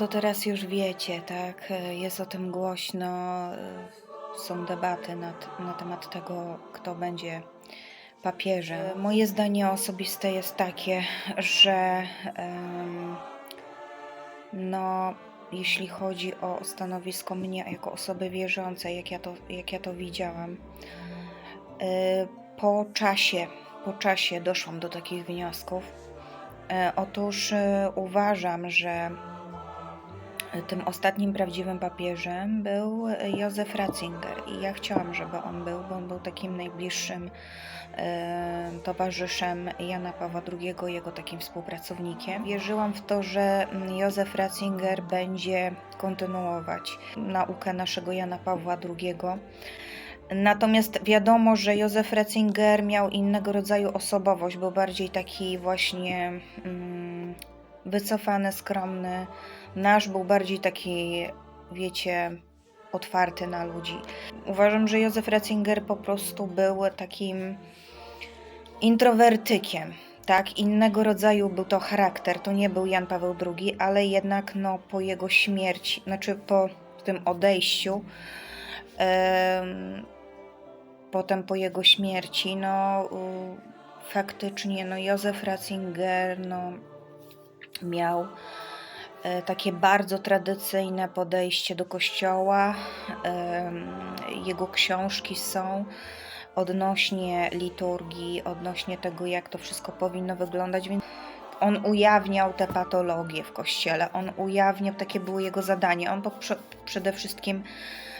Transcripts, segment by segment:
to teraz już wiecie, tak? Jest o tym głośno, są debaty nad, na temat tego, kto będzie papieżem. Moje zdanie osobiste jest takie, że em, no, jeśli chodzi o stanowisko mnie jako osoby wierzącej, jak ja to, jak ja to widziałam, y, po czasie, po czasie doszłam do takich wniosków. E, Otóż e, uważam, że tym ostatnim prawdziwym papieżem był Józef Ratzinger i ja chciałam, żeby on był, bo on był takim najbliższym towarzyszem Jana Pawła II, jego takim współpracownikiem. Wierzyłam w to, że Józef Ratzinger będzie kontynuować naukę naszego Jana Pawła II. Natomiast wiadomo, że Józef Ratzinger miał innego rodzaju osobowość, był bardziej taki właśnie mm, wycofany, skromny. Nasz był bardziej taki, wiecie, otwarty na ludzi. Uważam, że Józef Ratzinger po prostu był takim introwertykiem. Tak, innego rodzaju był to charakter. To nie był Jan Paweł II, ale jednak no, po jego śmierci, znaczy po tym odejściu, em, potem po jego śmierci, no y, faktycznie no, Józef Ratzinger no, miał takie bardzo tradycyjne podejście do kościoła. Em, Jego książki są odnośnie liturgii, odnośnie tego, jak to wszystko powinno wyglądać, więc on ujawniał te patologie w kościele, on ujawniał, takie było jego zadanie. On przede wszystkim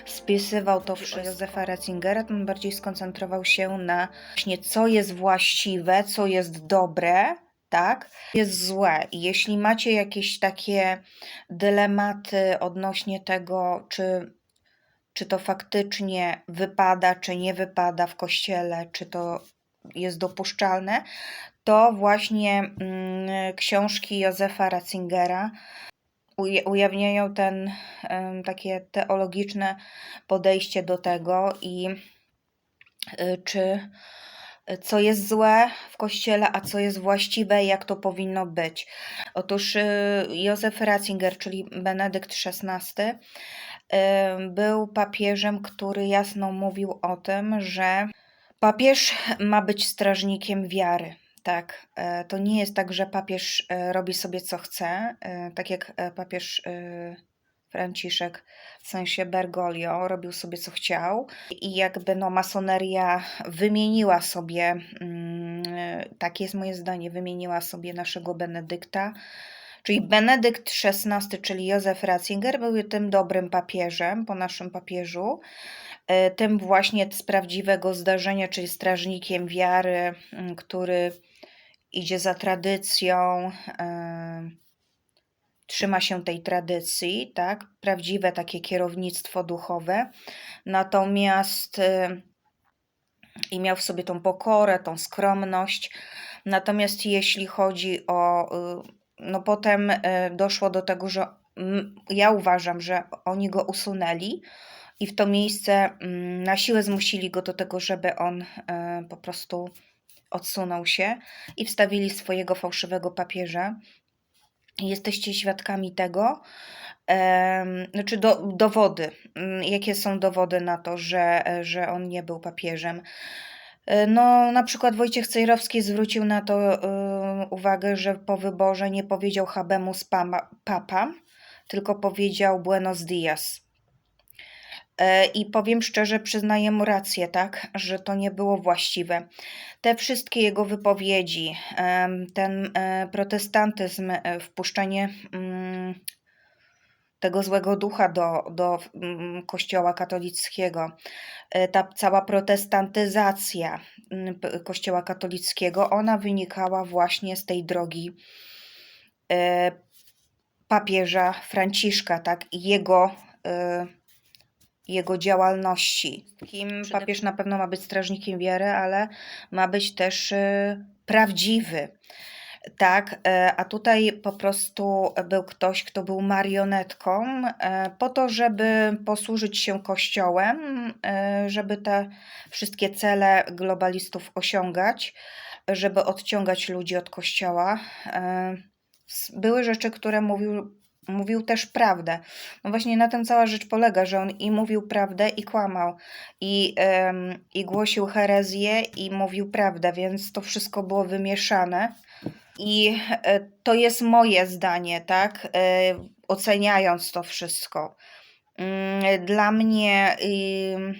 spisywał to wszystko. Józefa Ratzingera, on bardziej skoncentrował się na właśnie co jest właściwe, co jest dobre, tak, jest złe. Jeśli macie jakieś takie dylematy odnośnie tego, czy, czy to faktycznie wypada, czy nie wypada w kościele, czy to jest dopuszczalne, to właśnie mm, książki Józefa Ratzingera uja- ujawniają ten takie teologiczne podejście do tego i y, czy co jest złe w kościele, a co jest właściwe i jak to powinno być. Otóż y, Józef Ratzinger, czyli Benedykt XVI, y, był papieżem, który jasno mówił o tym, że papież ma być strażnikiem wiary. Tak, e, to nie jest tak, że papież robi sobie co chce, tak jak papież Franciszek, w sensie Bergoglio, robił sobie co chciał. I jakby no masoneria wymieniła sobie, mm, takie jest moje zdanie, wymieniła sobie naszego Benedykta, czyli Benedykt XVI, czyli Józef Ratzinger był tym dobrym papieżem po naszym papieżu, e, tym właśnie z prawdziwego zdarzenia, czyli strażnikiem wiary, mm, który idzie za tradycją, e, trzyma się tej tradycji, tak? Prawdziwe takie kierownictwo duchowe. Natomiast y, i miał w sobie tą pokorę, tą skromność. Natomiast jeśli chodzi o, y, no potem y, doszło do tego, że ja uważam, że oni go usunęli i w to miejsce mm, na siłę zmusili go do tego, żeby on po prostu odsunął się i wstawili swojego fałszywego papieża. Jesteście świadkami tego, znaczy do, dowody, mm, jakie są dowody na to, że, że on nie był papieżem. E, No, na przykład Wojciech Cejrowski zwrócił na to y, uwagę, że po wyborze nie powiedział habemus pama, papa, tylko powiedział buenos dias. E, I powiem szczerze, przyznaję mu rację, tak, że to nie było właściwe. Te wszystkie jego wypowiedzi, ten e, protestantyzm, e, wpuszczenie mm, tego złego ducha do, do mm, Kościoła katolickiego, ta cała protestantyzacja mm, Kościoła katolickiego, ona wynikała właśnie z tej drogi papieża Franciszka, tak, jego, jego działalności. Kim papież na pewno ma być strażnikiem wiary, ale ma być też e, prawdziwy. Tak, e, a tutaj po prostu był ktoś, kto był marionetką, e, po to, żeby posłużyć się Kościołem, żeby te wszystkie cele globalistów osiągać, żeby odciągać ludzi od Kościoła. Były rzeczy, które mówił, mówił też prawdę. No właśnie na tym cała rzecz polega, że on i mówił prawdę, i kłamał, i, em, i głosił herezję, i mówił prawdę, więc to wszystko było wymieszane. I e, to jest moje zdanie, tak? E, oceniając to wszystko. Mm, Dla mnie, ym,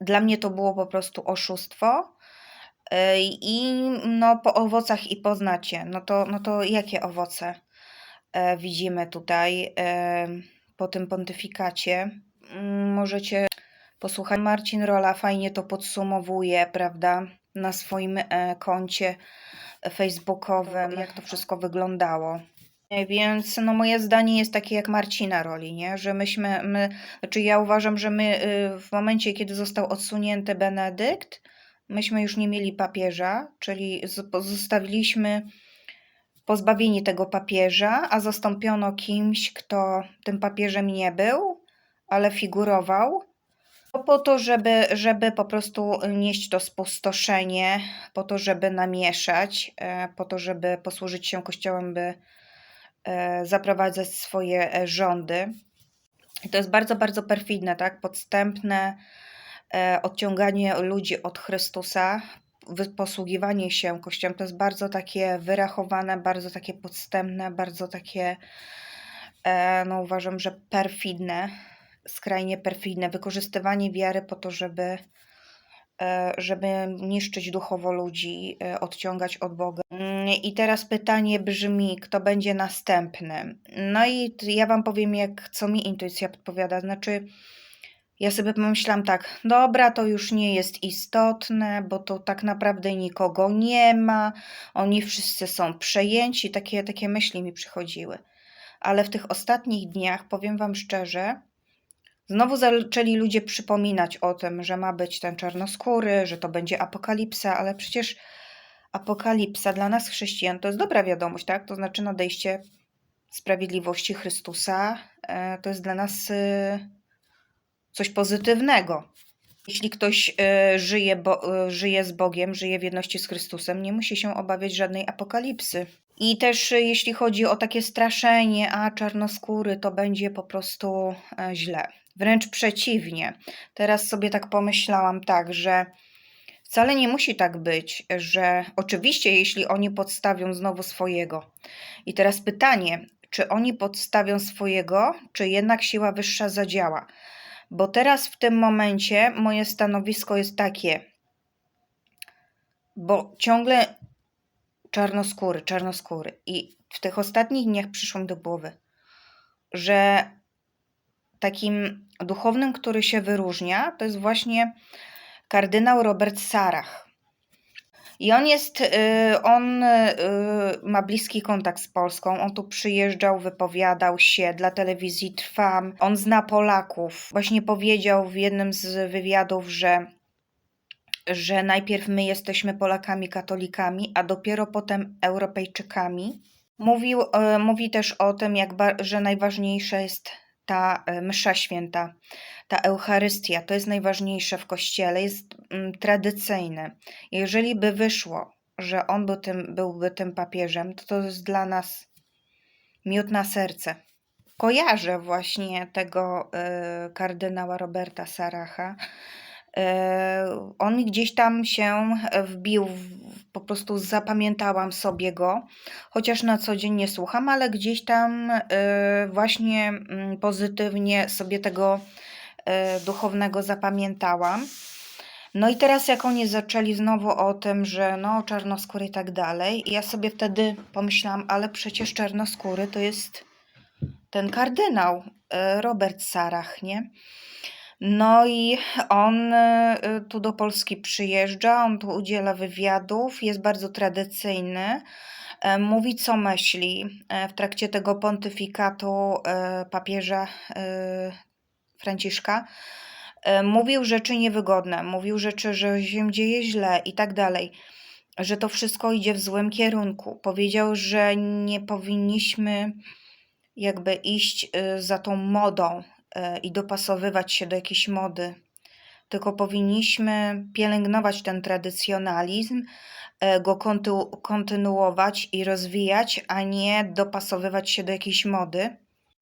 dla mnie to było po prostu oszustwo. E, I no, po owocach i poznacie. No to, no to jakie owoce widzimy tutaj e, po tym pontyfikacie? Mm, Możecie posłuchać. Marcin Rola fajnie to podsumowuje, prawda, na swoim e, koncie facebookowym, jak to wszystko wyglądało. E, Więc no moje zdanie jest takie jak Marcina Roli, nie? że myśmy, my, znaczy ja uważam, że my y, w momencie, kiedy został odsunięty Benedykt, myśmy już nie mieli papieża, czyli z- pozostawiliśmy pozbawieni tego papieża, a zastąpiono kimś, kto tym papieżem nie był, ale figurował. Po to, żeby, żeby po prostu nieść to spustoszenie, po to, żeby namieszać, e, po to, żeby posłużyć się Kościołem, by e, zaprowadzać swoje e, rządy. To jest bardzo, bardzo perfidne, tak? Podstępne odciąganie ludzi od Chrystusa, posługiwanie się Kościołem. To jest bardzo takie wyrachowane, bardzo takie podstępne, bardzo takie, e, no uważam, że perfidne, skrajnie perfidne. Wykorzystywanie wiary po to, żeby e, żeby niszczyć duchowo ludzi, e, odciągać od Boga. Mm, I teraz pytanie brzmi, kto będzie następny? No i ja Wam powiem, jak co mi intuicja podpowiada. Znaczy, ja sobie pomyślałam tak, dobra, to już nie jest istotne, bo to tak naprawdę nikogo nie ma, oni wszyscy są przejęci, takie, takie myśli mi przychodziły. Ale w tych ostatnich dniach, powiem Wam szczerze, Znowu zaczęli ludzie przypominać o tym, że ma być ten czarnoskóry, że to będzie apokalipsa, ale przecież apokalipsa dla nas chrześcijan to jest dobra wiadomość, tak? To znaczy nadejście sprawiedliwości Chrystusa. e, To jest dla nas e, coś pozytywnego. Jeśli ktoś e, żyje, bo, e, żyje z Bogiem, żyje w jedności z Chrystusem, nie musi się obawiać żadnej apokalipsy. I też e, jeśli chodzi o takie straszenie, a czarnoskóry, to będzie po prostu źle. Wręcz przeciwnie. Teraz sobie tak pomyślałam, tak, że wcale nie musi tak być, że oczywiście, jeśli oni podstawią znowu swojego. I teraz pytanie, czy oni podstawią swojego, czy jednak siła wyższa zadziała? Bo teraz w tym momencie moje stanowisko jest takie, bo ciągle czarnoskóry, czarnoskóry. I w tych ostatnich dniach przyszło mi do głowy, że takim duchownym, który się wyróżnia, to jest właśnie kardynał Robert Sarach. I on jest, y, on y, ma bliski kontakt z Polską. On tu przyjeżdżał, wypowiadał się dla telewizji Trwam. On zna Polaków. Właśnie powiedział w jednym z wywiadów, że, że najpierw my jesteśmy Polakami katolikami, a dopiero potem Europejczykami. Mówił, y, mówi też o tym, jak, że najważniejsza jest ta msza święta, ta Eucharystia. To jest najważniejsze w Kościele, jest mm, tradycyjne. Jeżeli by wyszło, że on był tym, byłby tym papieżem, to to jest dla nas miód na serce. Kojarzę właśnie tego y, kardynała Roberta Saracha. Y, on gdzieś tam się wbił, po prostu zapamiętałam sobie go, chociaż na co dzień nie słucham, ale gdzieś tam y, właśnie mm, pozytywnie sobie tego y, duchownego zapamiętałam. No i teraz jak oni zaczęli znowu o tym, że no czarnoskóry i tak dalej, i ja sobie wtedy pomyślałam, ale przecież czarnoskóry to jest ten kardynał e, Robert Sarach, nie? No i on e, tu do Polski przyjeżdża, on tu udziela wywiadów, jest bardzo tradycyjny, e, mówi co myśli. E, W trakcie tego pontyfikatu e, papieża e, Franciszka e, mówił rzeczy niewygodne, mówił rzeczy, że się dzieje źle i tak dalej, że to wszystko idzie w złym kierunku. Powiedział, że nie powinniśmy jakby iść y, za tą modą y, i dopasowywać się do jakiejś mody, tylko powinniśmy pielęgnować ten tradycjonalizm, e, go konty- kontynuować i rozwijać, a nie dopasowywać się do jakiejś mody.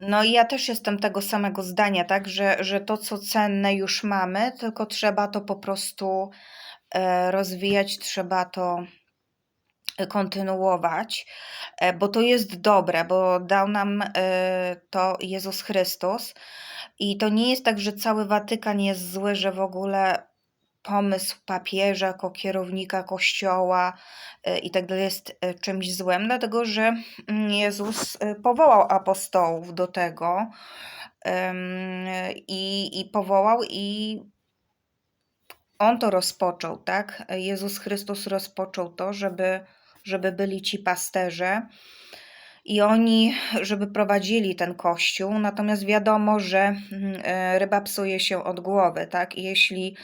No i ja też jestem tego samego zdania, tak, że, że to, co cenne, już mamy, tylko trzeba to po prostu e, rozwijać, trzeba to kontynuować, e, bo to jest dobre, bo dał nam e, to Jezus Chrystus. I to nie jest tak, że cały Watykan jest zły, że w ogóle pomysł papieża jako kierownika kościoła e, i tak dalej jest czymś złym, dlatego że mm, Jezus powołał apostołów do tego i, i powołał i on to rozpoczął, tak? Jezus Chrystus rozpoczął to, żeby żeby byli ci pasterze i oni, żeby prowadzili ten kościół. Natomiast wiadomo, że mm, e, ryba psuje się od głowy, tak? Jeśli,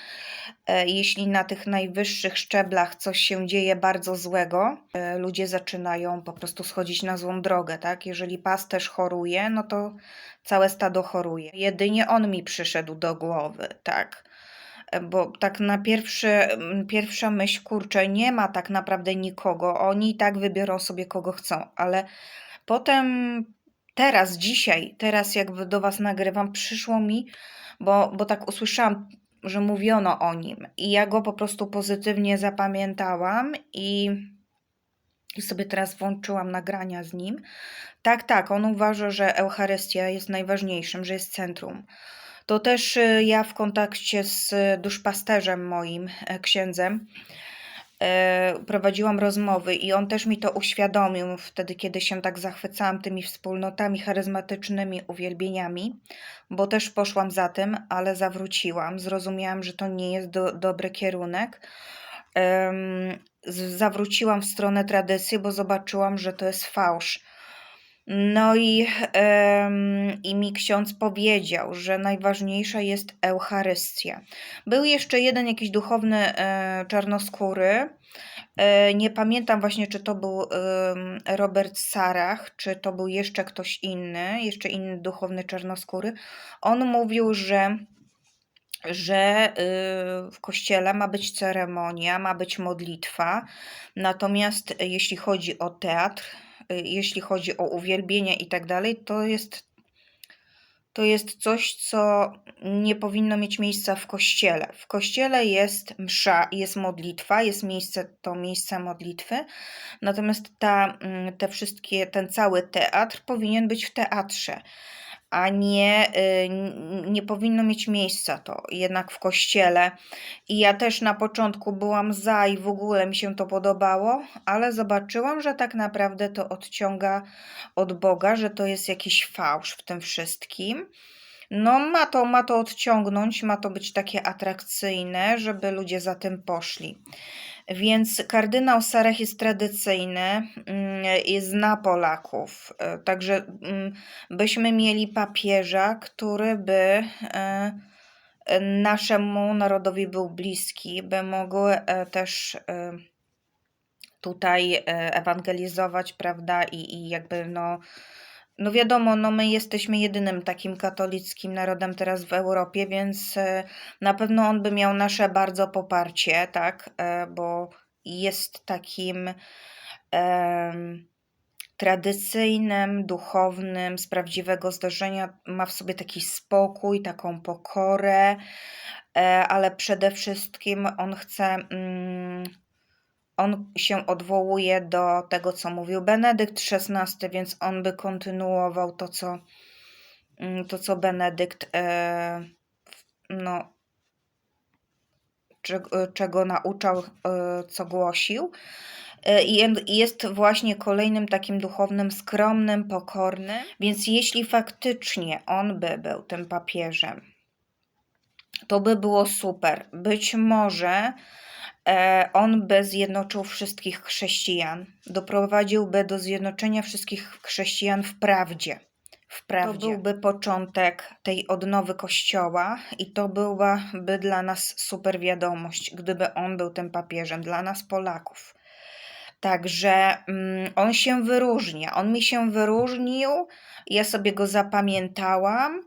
e, jeśli na tych najwyższych szczeblach coś się dzieje bardzo złego, e, ludzie zaczynają po prostu schodzić na złą drogę, tak? Jeżeli pasterz choruje, no to całe stado choruje. Jedynie on mi przyszedł do głowy, tak? bo tak na pierwszy, pierwsza myśl, kurczę, nie ma tak naprawdę nikogo, oni i tak wybiorą sobie kogo chcą, ale potem teraz, dzisiaj, teraz jakby do Was nagrywam, przyszło mi, bo, bo tak usłyszałam, że mówiono o nim i ja go po prostu pozytywnie zapamiętałam i, i sobie teraz włączyłam nagrania z nim. Tak, tak, on uważa, że Eucharystia jest najważniejszym, że jest centrum to też y, ja w kontakcie z duszpasterzem moim, e, księdzem, prowadziłam rozmowy i on też mi to uświadomił wtedy, kiedy się tak zachwycałam tymi wspólnotami charyzmatycznymi, uwielbieniami, bo też poszłam za tym, ale zawróciłam. Zrozumiałam, że to nie jest do, dobry kierunek. zawróciłam w stronę tradycji, bo zobaczyłam, że to jest fałsz no i, i mi ksiądz powiedział, że najważniejsza jest Eucharystia. Był jeszcze jeden jakiś duchowny e, czarnoskóry. E, nie pamiętam właśnie, czy to był Robert Sarach, czy to był jeszcze ktoś inny, jeszcze inny duchowny czarnoskóry. On mówił, że że y, w kościele ma być ceremonia, ma być modlitwa, natomiast jeśli chodzi o teatr, jeśli chodzi o uwielbienie i tak dalej, to jest to jest coś, co nie powinno mieć miejsca w kościele. W kościele jest msza, jest modlitwa, jest miejsce, to miejsce modlitwy, natomiast ta, mm, te wszystkie, ten cały teatr powinien być w teatrze a nie, y, nie powinno mieć miejsca to jednak w kościele. I ja też na początku byłam za i w ogóle mi się to podobało, ale zobaczyłam, że tak naprawdę to odciąga od Boga, że to jest jakiś fałsz w tym wszystkim. No, ma to, ma to odciągnąć, ma to być takie atrakcyjne, żeby ludzie za tym poszli. Więc kardynał Sarach jest tradycyjny mm, i zna Polaków. E, także mm, byśmy mieli papieża, który by e, naszemu narodowi był bliski, by mógł e, też tutaj ewangelizować, prawda, i, i jakby no no wiadomo, no my jesteśmy jedynym takim katolickim narodem teraz w Europie, więc e, na pewno on by miał nasze bardzo poparcie, tak, e, bo jest takim tradycyjnym, duchownym, z prawdziwego zdarzenia, ma w sobie taki spokój, taką pokorę, e, ale przede wszystkim on chce mm, on się odwołuje do tego, co mówił Benedykt XVI, więc on by kontynuował to, co, mm, to, co Benedykt e, no, czego, czego nauczał, e, co głosił. E, I jest właśnie kolejnym takim duchownym, skromnym, pokornym. Więc jeśli faktycznie on by był tym papieżem, to by było super. Być może E, on by zjednoczył wszystkich chrześcijan, doprowadziłby do zjednoczenia wszystkich chrześcijan w prawdzie. W prawdzie. To byłby początek tej odnowy Kościoła i to byłaby dla nas super wiadomość, gdyby on był tym papieżem, dla nas Polaków. Także mm, on się wyróżnia. On mi się wyróżnił, ja sobie go zapamiętałam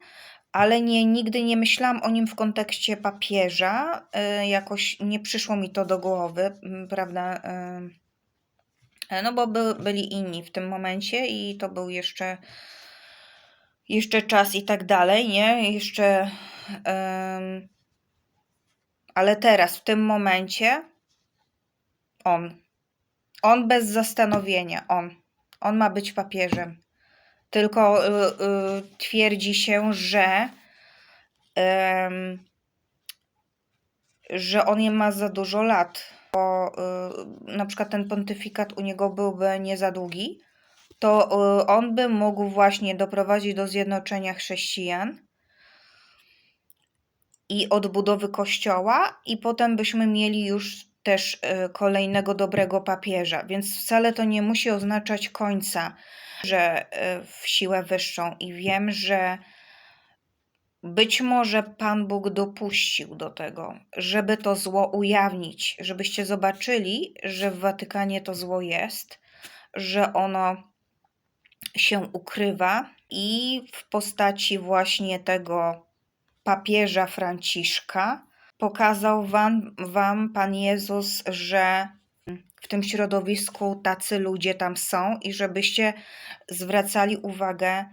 ale nie, nigdy nie myślałam o nim w kontekście papieża. y, Jakoś nie przyszło mi to do głowy, m, prawda? y, No bo by, byli inni w tym momencie i to był jeszcze, jeszcze czas i tak dalej, nie? Jeszcze. ale teraz, w tym momencie, on. On bez zastanowienia, on. On ma być papieżem. Tylko y, y, twierdzi się, że em, że on nie ma za dużo lat. Bo y, na przykład ten pontyfikat u niego byłby nie za długi, to y, on by mógł właśnie doprowadzić do zjednoczenia chrześcijan i odbudowy kościoła, i potem byśmy mieli już też y, kolejnego dobrego papieża. Więc wcale to nie musi oznaczać końca, że y, w siłę wyższą. I wiem, że być może Pan Bóg dopuścił do tego, żeby to zło ujawnić, żebyście zobaczyli, że w Watykanie to zło jest, że ono się ukrywa i w postaci właśnie tego papieża Franciszka pokazał wam, wam Pan Jezus, że w tym środowisku tacy ludzie tam są i żebyście zwracali uwagę,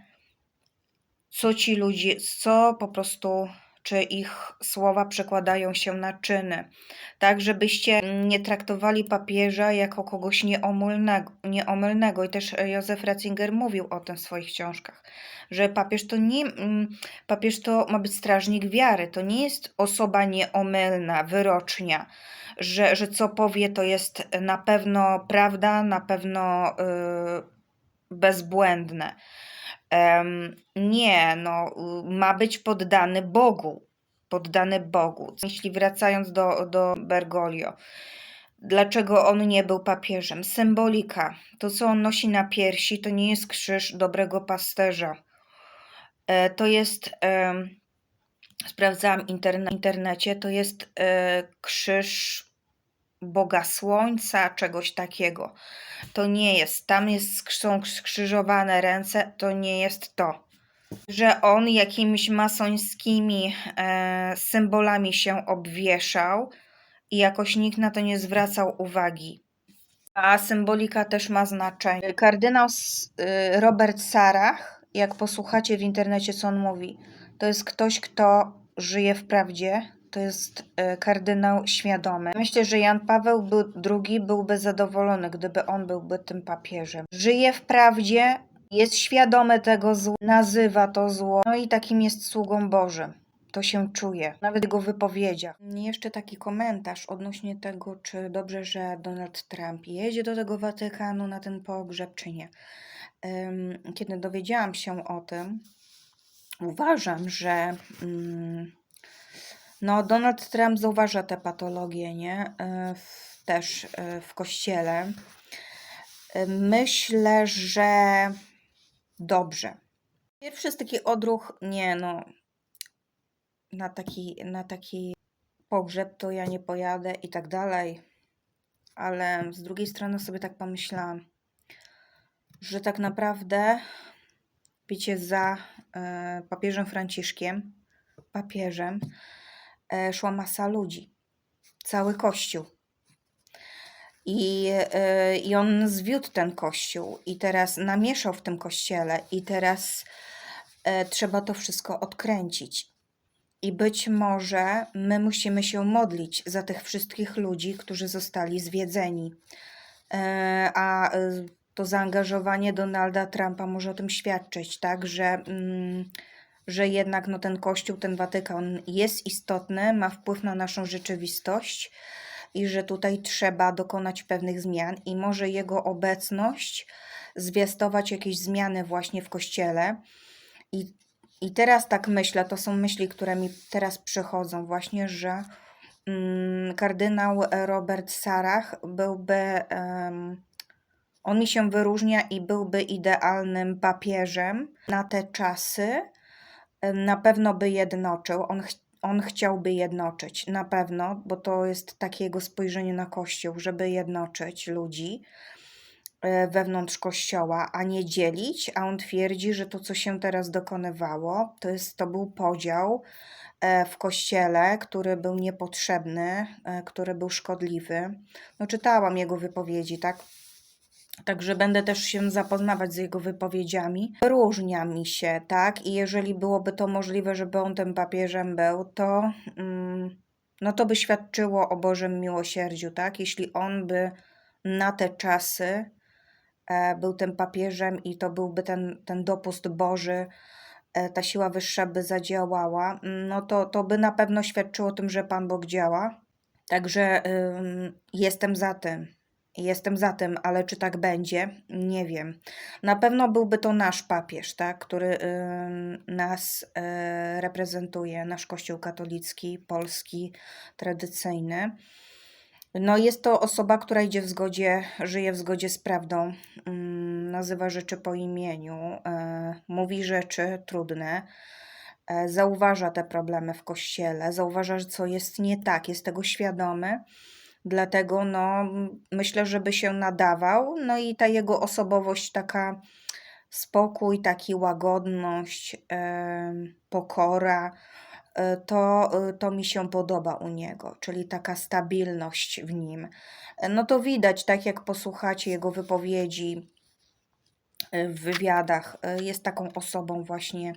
co ci ludzie, co po prostu, czy ich słowa przekładają się na czyny. Tak, żebyście nie traktowali papieża jako kogoś nieomylnego. nieomylnego. I też Józef Ratzinger mówił o tym w swoich książkach, że papież to nie, mm, papież to ma być strażnik wiary, to nie jest osoba nieomylna, wyrocznia, że, że co powie to jest na pewno prawda, na pewno yy, bezbłędne. Em, nie, no, ma być poddany Bogu. Poddany Bogu. Jeśli wracając do, do Bergoglio, dlaczego on nie był papieżem? Symbolika. To, co on nosi na piersi, to nie jest krzyż dobrego pasterza. E, to jest, em, sprawdzałam interne, internecie, to jest e, krzyż Boga Słońca, czegoś takiego. To nie jest. Tam jest, są skrzyżowane ręce, to nie jest to. Że on jakimiś masońskimi e, symbolami się obwieszał i jakoś nikt na to nie zwracał uwagi. A symbolika też ma znaczenie. Kardynał y, Robert Sarach, jak posłuchacie w internecie, co on mówi, to jest ktoś, kto żyje w prawdzie, to jest e, kardynał świadomy. Myślę, że Jan Paweł II byłby zadowolony, gdyby on byłby tym papieżem. Żyje w prawdzie, jest świadomy tego zła, nazywa to zło, no i takim jest sługą Bożym. To się czuje, nawet w jego wypowiedziach. Jeszcze taki komentarz odnośnie tego, czy dobrze, że Donald Trump jedzie do tego Watykanu na ten pogrzeb, czy nie. Kiedy dowiedziałam się o tym, uważam, że mm, no, Donald Trump zauważa te patologie, nie? E, w, też e, w kościele. E, Myślę, że dobrze. Pierwszy jest taki odruch, nie no, na taki, na taki pogrzeb to ja nie pojadę i tak dalej. Ale z drugiej strony sobie tak pomyślałam, że tak naprawdę, wiecie, za e, papieżem Franciszkiem, papieżem, szła masa ludzi. Cały kościół. I, e, I on zwiódł ten kościół i teraz namieszał w tym kościele i teraz e, trzeba to wszystko odkręcić. I być może my musimy się modlić za tych wszystkich ludzi, którzy zostali zwiedzeni. E, A e, to zaangażowanie Donalda Trumpa może o tym świadczyć, tak, że, mm, że jednak no, ten Kościół, ten Watykan jest istotny, ma wpływ na naszą rzeczywistość i że tutaj trzeba dokonać pewnych zmian i może jego obecność zwiastować jakieś zmiany właśnie w Kościele. I, I teraz tak myślę, to są myśli, które mi teraz przychodzą, właśnie, że mm, kardynał Robert Sarach byłby, em, on mi się wyróżnia i byłby idealnym papieżem na te czasy. Na pewno by jednoczył. On, ch- on chciałby jednoczyć, na pewno, bo to jest takie jego spojrzenie na Kościół, żeby jednoczyć ludzi. e, wewnątrz kościoła, a nie dzielić, a on twierdzi, że to, co się teraz dokonywało, to, jest, to był podział e, w kościele, który był niepotrzebny, e, który był szkodliwy. No, czytałam jego wypowiedzi, tak? Także będę też się zapoznawać z jego wypowiedziami. Różnia mi się, tak? I jeżeli byłoby to możliwe, żeby on tym papieżem był, to, mm, no to by świadczyło o Bożym miłosierdziu, tak? Jeśli on by na te czasy e, był tym papieżem i to byłby ten, ten dopust Boży, e, ta siła wyższa by zadziałała, no to, to by na pewno świadczyło o tym, że Pan Bóg działa. Także ym, jestem za tym. Jestem za tym, ale czy tak będzie? Nie wiem. Na pewno byłby to nasz papież, tak, który ym, nas e, reprezentuje, nasz Kościół katolicki, polski, tradycyjny. No, jest to osoba, która idzie w zgodzie, żyje w zgodzie z prawdą, ym, nazywa rzeczy po imieniu, e, mówi rzeczy trudne, zauważa te problemy w kościele, zauważa, że co jest nie tak, jest tego świadomy. Dlatego no, myślę, żeby się nadawał. No i ta jego osobowość, taka spokój, taki łagodność, em, pokora, e, to, e, to mi się podoba u niego, czyli taka stabilność w nim. No to widać, tak jak posłuchacie jego wypowiedzi e, w wywiadach, jest taką osobą właśnie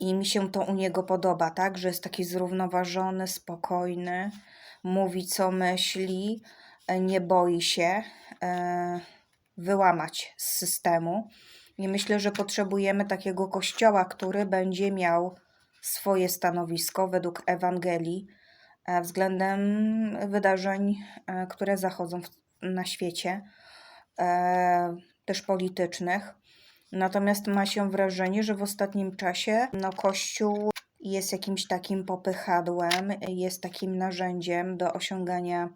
i mi się to u niego podoba, tak, że jest taki zrównoważony, spokojny, mówi co myśli, e, nie boi się e, wyłamać z systemu. I myślę, że potrzebujemy takiego kościoła, który będzie miał swoje stanowisko według Ewangelii e, względem wydarzeń, które zachodzą na świecie, też politycznych. Natomiast ma się wrażenie, że w ostatnim czasie no, Kościół jest jakimś takim popychadłem, jest takim narzędziem do osiągania,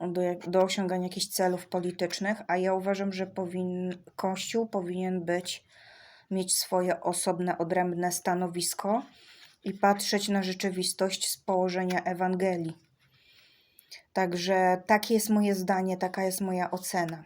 do, do osiągania jakichś celów politycznych, a ja uważam, że powin, Kościół powinien być, mieć swoje osobne, odrębne stanowisko i patrzeć na rzeczywistość z położenia Ewangelii. Także takie jest moje zdanie, taka jest moja ocena.